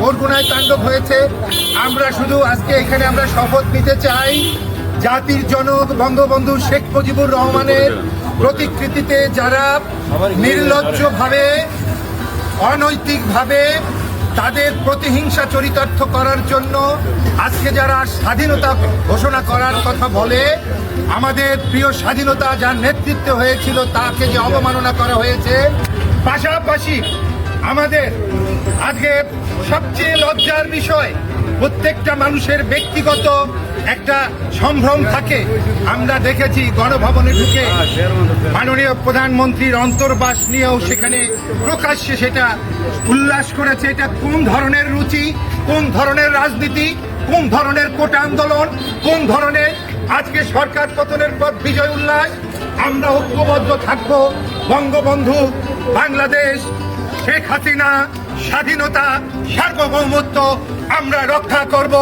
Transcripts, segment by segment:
বরগুনায় তাণ্ডব হয়েছে। আমরা শুধু আজকে এখানে আমরা শপথ নিতে চাই। জাতির জনক বঙ্গবন্ধু শেখ মুজিবুর রহমানের প্রতিকৃতিতে যারা নির্লজ্জভাবে, অনৈতিকভাবে তাদের প্রতিহিংসা চরিতার্থ করার জন্য আজকে যারা স্বাধীনতা ঘোষণা করার কথা বলে, আমাদের প্রিয় স্বাধীনতা যার নেতৃত্বে হয়েছিল তাকে যে অবমাননা করা হয়েছে, পাশাপাশি আমাদের আজকে সবচেয়ে লজ্জার বিষয়, প্রত্যেকটা মানুষের ব্যক্তিগত একটা সম্ভ্রম থাকে। আমরা দেখেছি গণভবনে ঢুকে মাননীয় প্রধানমন্ত্রীর অন্তর্বাস নিয়েও সেখানে প্রকাশ্যে সেটা উল্লাস করেছে। এটা কোন ধরনের রুচি, কোন ধরনের রাজনীতি, কোন ধরনের কোটা আন্দোলন, কোন ধরনের আজকে সরকার পতনের পর বিজয় উল্লাস? আমরা ঐক্যবদ্ধ থাকব। বঙ্গবন্ধু, বাংলাদেশ শেখ হাসিনা স্বাধীনতা, সার্বভৌমত্ব আমরা রক্ষা করব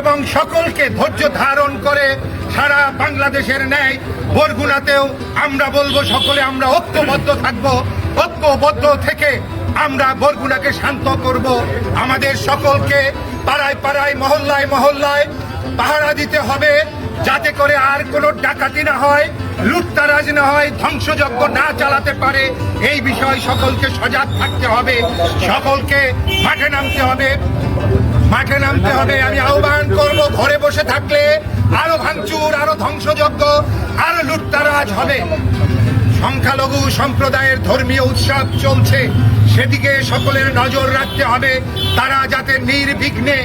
এবং সকলকে ধৈর্য ধারণ করে সারা বাংলাদেশের ন্যায় বরগুনাতেও আমরা বলব, সকলে আমরা ঐক্যবদ্ধ থাকব, ঐক্যবদ্ধ থেকে আমরা বরগুনাকে শান্ত করব। আমাদের সকলকে পাড়ায় পাড়ায়, মহল্লায় মহল্লায় পাহারা দিতে হবে। যাতে করে আর কোনো ডাকাতি না হয়, লুটতারাজ না হয়, ধ্বংসযজ্ঞ না চালাতে পারে, এই বিষয়ে সকলকে সজাগ থাকতে হবে, সকলকে মাঠে নামতে হবে, মাঠে নামতে হবে। আমি আহ্বান করব ঘরে বসে থাকলে আরও ভাঙচুর, আরও ধ্বংসযজ্ঞ, আরও লুটতারাজ হবে। সংখ্যালঘু সম্প্রদায়ের ধর্মীয় উৎসব চলছে। সেদিকে সকলের নজর রাখতে হবে। তারা যাতে নির্বিঘ্নে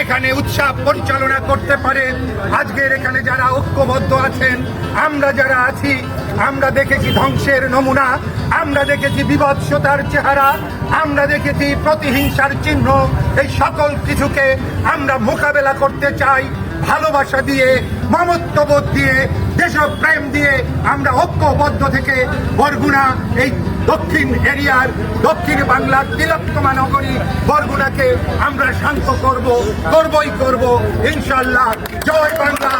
এখানে উৎসব পরিচালনা করতে পারে। আজকের এখানে যারা ঐক্যবদ্ধ আছেন, আমরা যারা আছি, আমরা দেখেছি ধ্বংসের নমুনা, আমরা দেখেছি বিভৎসতার চেহারা, আমরা দেখেছি প্রতিহিংসার চিহ্ন। এই সকল কিছুকে আমরা মোকাবেলা করতে চাই। ভালোবাসা দিয়ে, মমত্ববোধ দিয়ে, দেশপ্রেম দিয়ে আমরা ঐক্যবদ্ধ থেকে বরগুনা, এই দক্ষিণ এরিয়ার দক্ষিণ বাংলার তিলকমা নগরী বরগুনাকে আমরা শান্ত করব, করবই করব ইনশাল্লাহ জয় বাংলা